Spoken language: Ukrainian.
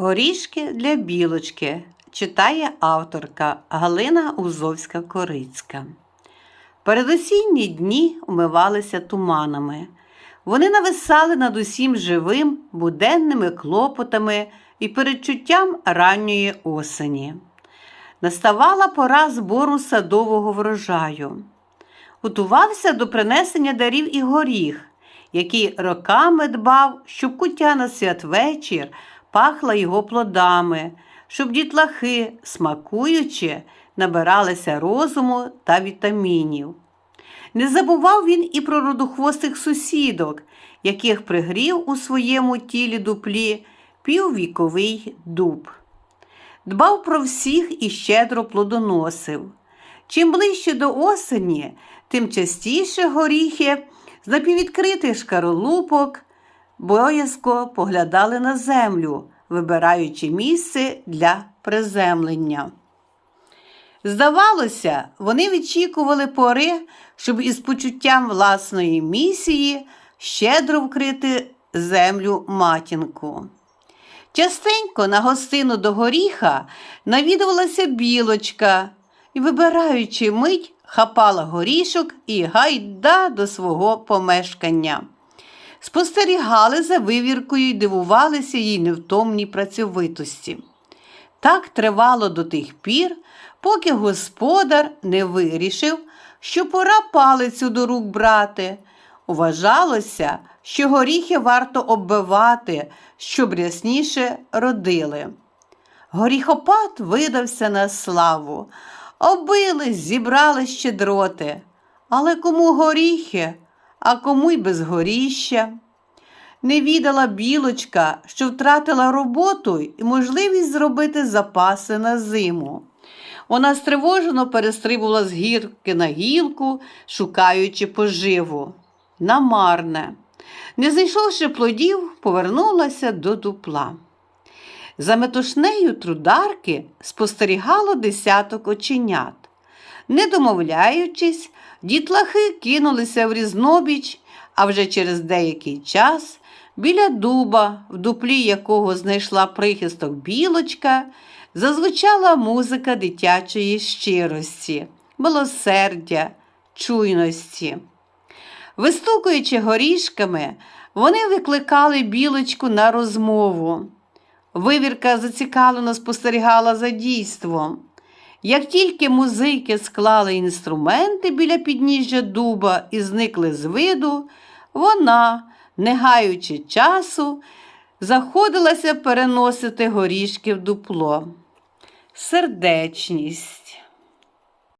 Горішки для білочки читає авторка Галина Узовська Корицька. Передосінні дні умивалися туманами. Вони нависали над усім живим, буденними клопотами і передчуттям ранньої осені. Наставала пора збору садового врожаю. Готувався до принесення дарів і горіх, який роками дбав, щоб куття на святвечір пахла його плодами, щоб дітлахи, смакуючи, набиралися розуму та вітамінів. Не забував він і про родохвостих сусідок, яких пригрів у своєму тілі дуплі піввіковий дуб. Дбав про всіх і щедро плодоносив. Чим ближче до осені, тим частіше горіхи з напіввідкритих шкаролупок боязко поглядали на землю, вибираючи місце для приземлення. Здавалося, вони відчікували пори, щоб із почуттям власної місії щедро вкрити землю матінку. Частенько на гостину до горіха навідувалася білочка і, вибираючи мить, хапала горішок і гайда до свого помешкання. Спостерігали за вивіркою і дивувалися їй невтомній працьовитості. Так тривало до тих пір, поки господар не вирішив, що пора палицю до рук брати. Вважалося, що горіхи варто оббивати, щоб рясніше родили. Горіхопад видався на славу. Обили, зібрали щедроти. Але кому горіхи, а кому й безгоріща. Не відала білочка, що втратила роботу і можливість зробити запаси на зиму. Вона стривожено перестрибувала з гірки на гілку, шукаючи поживу. Намарне. Не знайшовши плодів, повернулася до дупла. За метушнею трударки спостерігало десяток оченят. Не домовляючись, дітлахи кинулися в різнобіч, а вже через деякий час біля дуба, в дуплі якого знайшла прихисток білочка, зазвучала музика дитячої щирості, милосердя, чуйності. Вистукуючи горішками, вони викликали білочку на розмову. Вивірка зацікавлено спостерігала за дійством. Як тільки музики склали інструменти біля підніжжя дуба і зникли з виду, вона, не гаючи часу, заходилася переносити горішки в дупло. Сердечність.